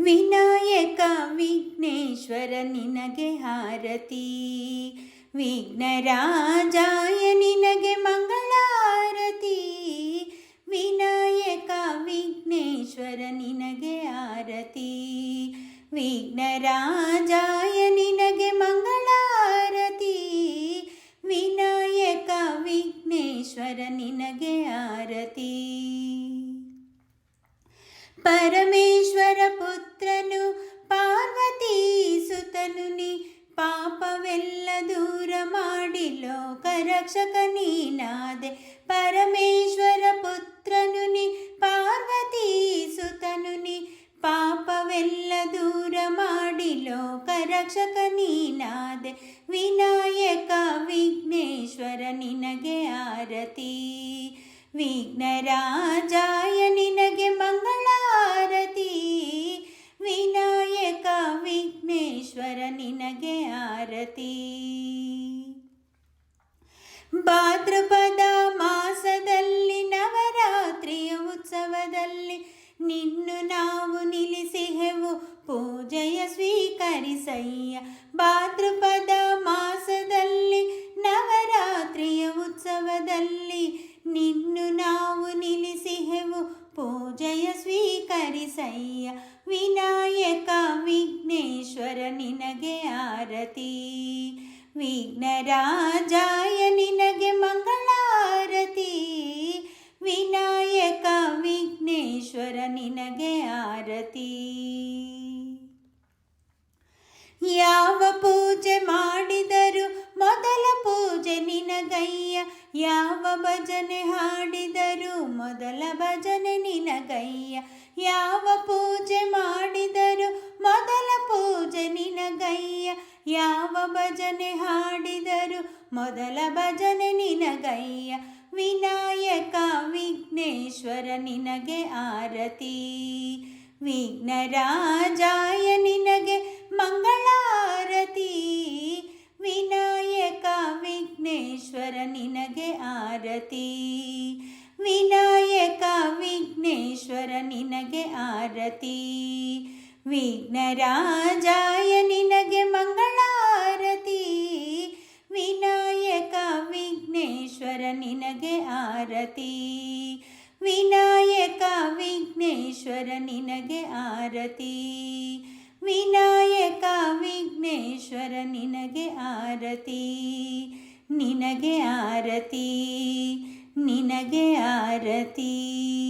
ವಿನಾಯಕ ವಿಘ್ನೇಶ್ವರ ನಿನಗೆ ಹಾರತಿ. ವಿಘ್ನರಾಜಾಯ ನಿನಗೆ ಮಂಗಳಾರತಿ. ವಿನಾಯಕ ವಿಘ್ನೇಶ್ವರ ನಿನಗೆ ಆರತಿ ವಿಘ್ನರಾಜಾಯ ನಿನಗೆ ಮಂಗಳಾರತಿ. ವಿನಾಯಕ ವಿಘ್ನೇಶ್ವರ ನಿನಗೆ ಆರತಿ ಪರಮೇಶ್ವರ ಲೋಕ ರಕ್ಷಕ ನೀನಾದೆ ಪರಮೇಶ್ವರ ಪುತ್ರನು ಪಾರ್ವತಿ ಸುತನು ಪಾಪವೆಲ್ಲ ದೂರ ಮಾಡಿ ಲೋಕ ರಕ್ಷಕ ನೀನಾದೆ ವಿನಾಯಕ ವಿಘ್ನೇಶ್ವರ ನಿನಗೆ ಆರತಿ. ವಿಘ್ನರಾಜಾಯ ನಿನಗೆ ಮಂಗಳಾರತಿ. ವಿನಾಯಕ ವಿಘ್ನೇಶ್ವರ ನಿನಗೆ ಆರತಿ. ಉತ್ಸವದಲ್ಲಿ ನಿನ್ನು ನಾವು ನಿಲ್ಲಿಸಿಹೆವು ಪೂಜೆಯ ಸ್ವೀಕರಿಸಯ್ಯ ಭಾದ್ರಪದ ಮಾಸದಲ್ಲಿ ನವರಾತ್ರಿಯ ಉತ್ಸವದಲ್ಲಿ ನಿನ್ನು ನಾವು ನಿಲ್ಲಿಸಿಹೆವು ಪೂಜೆಯ ಸ್ವೀಕರಿಸಯ್ಯ ವಿನಾಯಕ ವಿಘ್ನೇಶ್ವರ ನಿನಗೆ ಆರತಿ ವಿಘ್ನರಾಜಾಯ ವಿಘ್ನೇಶ್ವರ ನಿನಗೆ ಆರತಿ. ಯಾವ ಪೂಜೆ ಮಾಡಿದರು ಮೊದಲ ಪೂಜೆ ನಿನಗಯ್ಯ. ಯಾವ ಭಜನೆ ಹಾಡಿದರು ಮೊದಲ ಭಜನೆ ನಿನಗಯ್ಯ. ಯಾವ ಪೂಜೆ ಮಾಡಿದರು ಮೊದಲ ಪೂಜೆ ನಿನಗಯ್ಯ. ಯಾವ ಭಜನೆ ಹಾಡಿದರು ಮೊದಲ ಭಜನೆ ನಿನಗಯ್ಯ. ವಿನಾಯಕ ವಿಘ್ನೇಶ್ವರ ನಿನಗೆ ಆರತಿ. ವಿಘ್ನರಾಜಾಯ ನಿನಗೆ ಮಂಗಳಾರತಿ. ವಿನಾಯಕ ವಿಘ್ನೇಶ್ವರ ನಿನಗೆ ಆರತಿ. ವಿನಾಯಕ ವಿಘ್ನೇಶ್ವರ ನಿನಗೆ ಆರತಿ. ವಿಘ್ನರಾಜಾಯ ನಿನಗೆ ಮಂಗಳಾರತಿ. ನಿನಗೆ ಆರತಿ. ವಿನಾಯಕ ವಿಘ್ನೇಶ್ವರ ನಿನಗೆ ಆರತಿ. ವಿನಾಯಕ ವಿಘ್ನೇಶ್ವರ ನಿನಗೆ ಆರತಿ. ನಿನಗೆ ಆರತಿ ನಿನಗೆ ಆರತಿ.